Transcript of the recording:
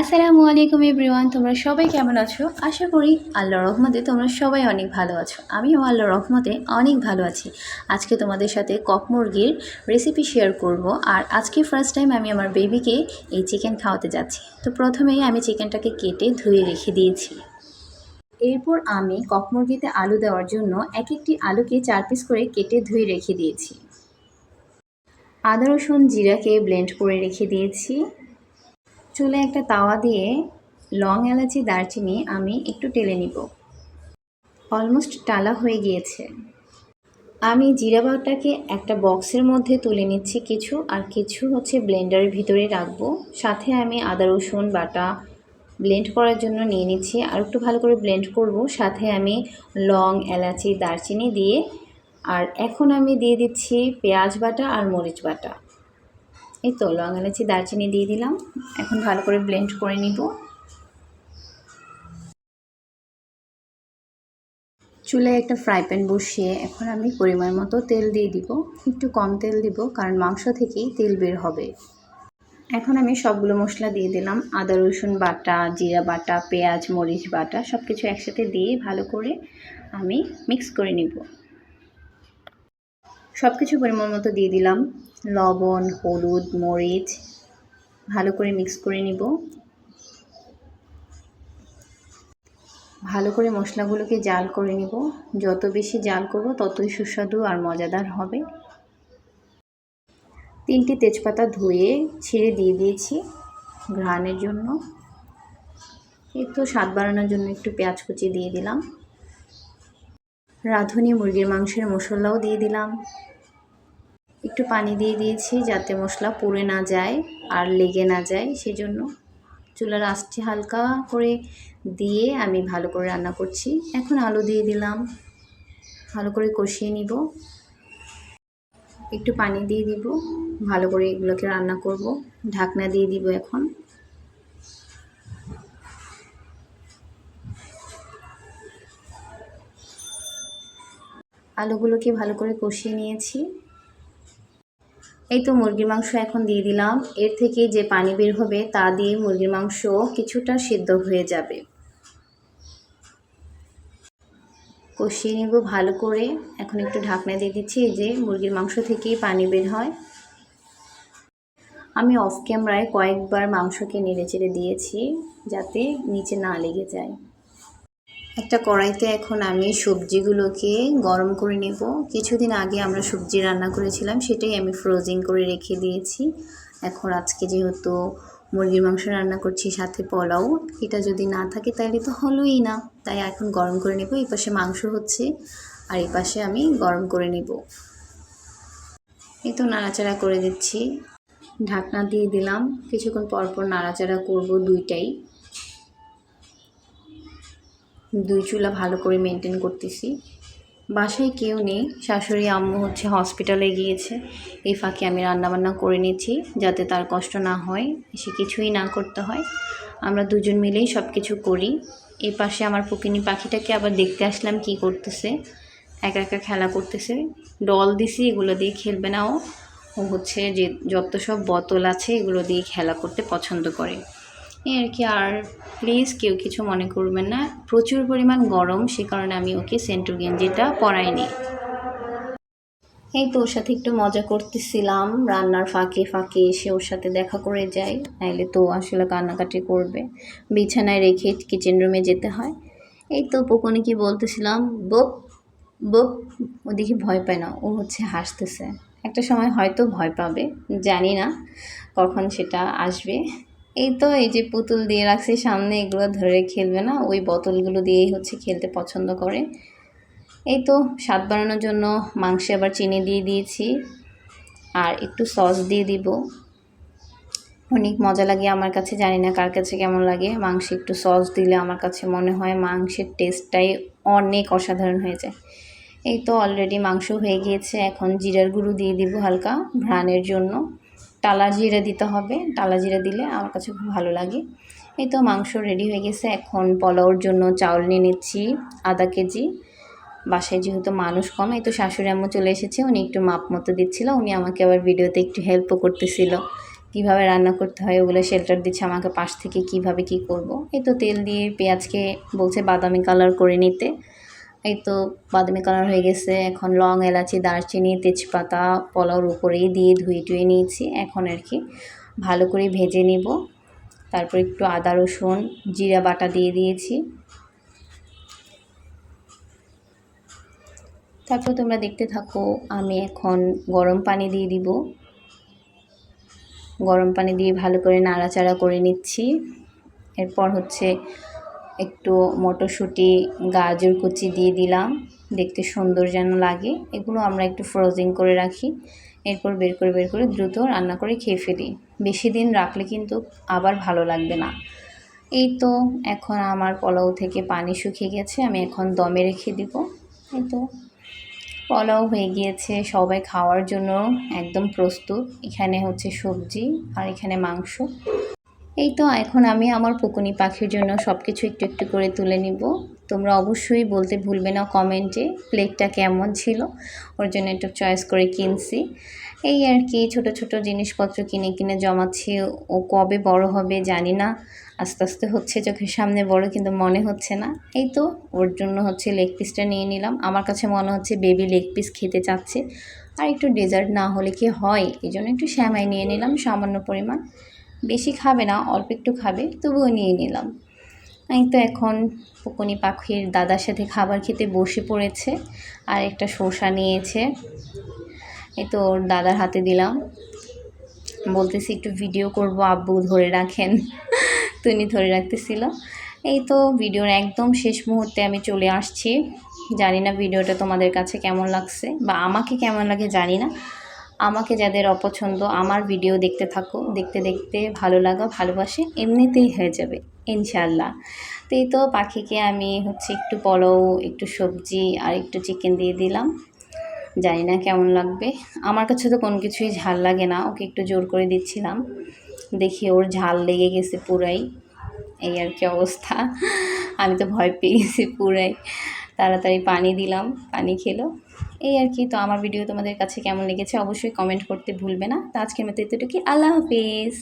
আসসালামু আলাইকুম এভরিওয়ান, তোমরা সবাই কেমন আছো? আশা করি আল্লাহর রহমতে তোমরা সবাই অনেক ভালো আছো। আমিও আল্লাহর রহমতে অনেক ভালো আছি। আজকে তোমাদের সাথে কক মুরগির রেসিপি শেয়ার করব। আর আজকে ফার্স্ট টাইম আমি আমার বেবিকে এই চিকেন খাওয়াতে যাচ্ছি। তো প্রথমেই আমি চিকেনটাকে কেটে ধুয়ে রেখে দিয়েছি। এরপর আমি কক মুরগিতে আলু দেওয়ার জন্য এক একটি আলুকে চার পিস করে কেটে ধুয়ে রেখে দিয়েছি। আদা, রসুন, জিরাকে ব্লেন্ড করে রেখে দিয়েছি। চুলে একটা তাওয়া দিয়ে লং এলাচি, দারচিনি আমি একটু টেলে নিব। অলমোস্ট টালা হয়ে গিয়েছে। আমি জিরা বাটাকে একটা বক্সের মধ্যে তুলে নিচ্ছি কিছু, আর কিছু হচ্ছে ব্লেন্ডারের ভিতরে রাখব। সাথে আমি আদা, রসুন, বাটা ব্লেন্ড করার জন্য নিয়ে নিচ্ছি। আর একটু ভালো করে ব্লেন্ড করব। সাথে আমি লং এলাচি, দারচিনি দিয়ে, আর এখন আমি দিয়ে দিচ্ছি পেঁয়াজ বাটা আর মরিচ বাটা। এই তো লং এলাচি দারচিনি দিয়ে দিলাম। এখন ভালো করে ব্লেন্ড করে নিব। চুলায় একটা ফ্রাই প্যান বসিয়ে এখন আমি পরিমাণ মতো তেল দিয়ে দিব। একটু কম তেল দিব, কারণ মাংস থেকেই তেল বের হবে। এখন আমি সবগুলো মশলা দিয়ে দিলাম। আদা, রসুন বাটা, জিরা বাটা, পেঁয়াজ, মরিচ বাটা সব কিছু একসাথে দিয়ে ভালো করে আমি মিক্স করে নিব। সব কিছু পরিমাণ মতো দিয়ে দিলাম। লবণ, হলুদ, মরিচ, ভালো করে মিক্স করে নিব। ভালো করে মশলাগুলোকে জাল করে নিব। যত বেশি জাল করব, ততই সুস্বাদু আর মজাদার হবে। তিনটি তেজপাতা ধুয়ে ছিঁড়ে দিয়ে দিয়েছি ঘ্রাণের জন্য। একটু স্বাদ বাড়ানোর জন্য একটু পেঁয়াজ কুচি দিয়ে দিলাম। রাঁধুনি মুরগির মাংসের মশলাও দিয়ে দিলাম। একটু পানি দিয়ে দিয়েছি যাতে মশলা পুড়ে না যায় আর লেগে না যায়, সেজন্য চুলার আঁচটি হালকা করে দিয়ে আমি ভালো করে রান্না করছি। এখন আলু দিয়ে দিলাম। ভালো করে কষিয়ে নিব। একটু পানি দিয়ে দিব। ভালো করে এগুলোকে রান্না করব। ঢাকনা দিয়ে দিব এখন। আলুগুলোকে ভালো করে কষিয়ে নিয়েছি। এই তো মুরগির মাংস এখন দিয়ে দিলাম। এর থেকে যে পানি বের হবে তা দিয়ে মুরগির মাংস কিছুটা সিদ্ধ হয়ে যাবে। কষিয়ে নিব ভালো করে। এখন একটু ঢাকনা দিয়ে দিচ্ছি যে মুরগির মাংস থেকেই পানি বের হয়। আমি অফ ক্যামেরায় কয়েকবার মাংসকে নেড়ে চেড়ে দিয়েছি যাতে নিচে না লেগে যায়। একটা কড়াইতে এখন আমি সবজিগুলোকে গরম করে নেব। কিছুদিন আগে আমরা সবজি রান্না করেছিলাম, সেটাই আমি ফ্রোজিং করে রেখে দিয়েছি। এখন আজকে যেহেতু মুরগির মাংস রান্না করছি, সাথে পোলাও, এটা যদি না থাকে তাহলে তো হলোই না। তাই এখন গরম করে নেব, এই পাশে মাংস হচ্ছে, আর এই পাশে আমি গরম করে নেব। এই তো নাড়াচাড়া করে দিচ্ছি। ঢাকনা দিয়ে দিলাম। কিছুক্ষণ পরপর নাড়াচাড়া করব দুইটাই। দুই চুলা ভালো করে মেনটেন করতেছি। বাসায় কেউ নেই, শাশুড়ি, আম্মু হচ্ছে হসপিটালে গিয়েছে। এই ফাঁকে আমি রান্নাবান্না করে নিয়েছি যাতে তার কষ্ট না হয় সে কিছুই না করতে হয়। আমরা দুজন মিলেই সব কিছু করি। এই পাশে আমার পুকিনি পাখিটাকে আবার দেখতে আসলাম কি করতেছে। একা একা খেলা করতেছে। ডল দিছি, এগুলো দিয়ে খেলবে না ও হচ্ছে যে যত সব বোতল আছে, এগুলো দিয়ে খেলা করতে পছন্দ করে। এই আর কি, আর প্লিজ কেউ কিছু মনে করবেন না। প্রচুর পরিমাণ গরম, সে কারণে আমি ওকে সেন্টু গেঞ্জিটা পরাইনি। এই তো ওর সাথে একটু মজা করতেছিলাম, রান্নার ফাঁকে ফাঁকে এসে ওর সাথে দেখা করে যাই, নাইলে তো আসলে কান্নাকাটি করবে। বিছানায় রেখে কিচেন রুমে যেতে হয়। এই তো পোকনে কি বলতেছিলাম, বপ বপ। ওদিকে ভয় পায় না, ও হচ্ছে হাসতেছে। একটা সময় হয়তো ভয় পাবে, জানি না কখন সেটা আসবে। এই তো, এই যে পুতুল দিয়ে রাখছি সামনে, এগুলো ধরে খেলবে না, ওই বোতলগুলো দিয়েই হচ্ছে খেলতে পছন্দ করে। এই তো, স্বাদ বাড়ানোর জন্য মাংসে আবার চিনি দিয়ে দিয়েছি, আর একটু সস দিয়ে দিব। অনেক মজা লাগে আমার কাছে, জানি না কার কাছে কেমন লাগে। মাংসে একটু সস দিলে আমার কাছে মনে হয় মাংসের টেস্টটাই অনেক অসাধারণ হয়ে যায়। এই তো অলরেডি মাংস হয়ে গিয়েছে, এখন জিরার গুঁড়ো দিয়ে দিব হালকা, ঘ্রাণের জন্য। টালা জিরে দিতে হবে। টালা জিরে দিলে আমার কাছে খুব ভালো লাগে। এই তো মাংস রেডি হয়ে গেছে। এখন পোলাওর জন্য চাউল নিয়ে নিচ্ছি, আধা কেজি। বাসায় যেহেতু মানুষ কম, এই তো শাশুড়ি আম্মু চলে এসেছে। উনি একটু মাপ মতো দিচ্ছিল। উনি আমাকে আবার ভিডিওতে একটু হেল্পও করতেছিল। কীভাবে রান্না করতে হয় ওগুলো শেল্টার দিচ্ছে আমাকে পাশ থেকে কীভাবে কি করব। এই তো তেল দিয়ে পেঁয়াজকে বলছে বাদামি কালার করে নিতে। এই তো বাদামি কালার হয়ে গেছে। এখন লং, এলাচি, দারচিনি, তেজপাতা, পোলাওর উপরেই দিয়ে ধুয়ে টুয়ে নিয়েছি। এখন আর কি ভালো করে ভেজে নিব। তারপর একটু আদা, রসুন, জিরা বাটা দিয়ে দিয়েছি। তারপর তোমরা দেখতে থাকো, আমি এখন গরম পানি দিয়ে দিব। গরম পানি দিয়ে ভালো করে নাড়াচাড়া করে নিচ্ছি। এরপর হচ্ছে একটু মটরশুঁটি, গাজর কুচি দিয়ে দিলাম। দেখতে সুন্দর যেন লাগে। এগুলো আমরা একটু ফ্রোজিং করে রাখি। এরপর বের করে বের করে দ্রুত রান্না করে খেয়ে ফেলি। বেশি দিন রাখলে কিন্তু আবার ভালো লাগবে না। এই তো এখন আমার পোলাও থেকে পানি শুকিয়ে গেছে, আমি এখন দমে রেখে দিব। এই তো পোলাও হয়ে গিয়েছে, সবাই খাওয়ার জন্য একদম প্রস্তুত। এখানে হচ্ছে সবজি আর এখানে মাংস। এই তো, এখন আমি আমার পুকুনি পাখির জন্য সব কিছু একটু একটু করে তুলে নিব। তোমরা অবশ্যই বলতে ভুলবে না কমেন্টে প্লেটটা কেমন ছিল, ওর জন্য একটু চয়েস করে কিনছি। এই আর কি, ছোট ছোট জিনিসপত্র কিনে কিনে জমাচ্ছি, ও কবে বড় হবে জানি না, আস্তে আস্তে হচ্ছে চোখের সামনে বড় কিন্তু মনে হচ্ছে না। এই তো, ওর জন্য হচ্ছে লেগ পিসটা নিয়ে নিলাম। আমার কাছে মনে হচ্ছে বেবি লেগ পিস খেতে চাচ্ছে। আর একটু ডেজার্ট না হলে কি হয়, এই জন্য একটু শ্যামাই নিয়ে নিলাম, সামান্য পরিমাণ। বেশি খাবে না, অল্প একটু খাবে, তবুও নিয়ে নিলাম। এই তো এখন পুকুনি পাখির দাদার সাথে খাবার খেতে বসে পড়েছে, আর একটা শসা নিয়েছে। এই তো ওর দাদার হাতে দিলাম। বলতেছি, একটু ভিডিও করব, আব্বু ধরে রাখেন। তুমি ধরে রাখতেছিল। এই তো ভিডিওর একদম শেষ মুহূর্তে আমি চলে আসছি। জানি না ভিডিওটা তোমাদের কাছে কেমন লাগছে, বা আমাকে কেমন লাগে জানি না। আমাকে যাদের অপছন্দ, আমার ভিডিও দেখতে থাকো। দেখতে দেখতে ভালো লাগা, ভালোবাসে, এমনিতেই হয়ে যাবে ইনশাল্লাহ তো এই তো পাখিকে আমি হচ্ছে একটু পোলাও, একটু সবজি আর একটু চিকেন দিয়ে দিলাম। জানি না কেমন লাগবে। আমার কাছে তো কোনো কিছুই ঝাল লাগে না, ওকে একটু জোর করে দিচ্ছিলাম। দেখি ওর ঝাল লেগে গেছে পুরাই। এই আর কি অবস্থা। আমি তো ভয় পেয়ে গেছি পুরাই। তাড়াতাড়ি পানি দিলাম, পানি খেলো। এই আর কি। তো আমার ভিডিও তোমাদের কাছে কেমন লেগেছে অবশ্যই কমেন্ট করতে ভুলবে না। তো আজকের মতো এতটুকু আল্লাহ হাফিজ।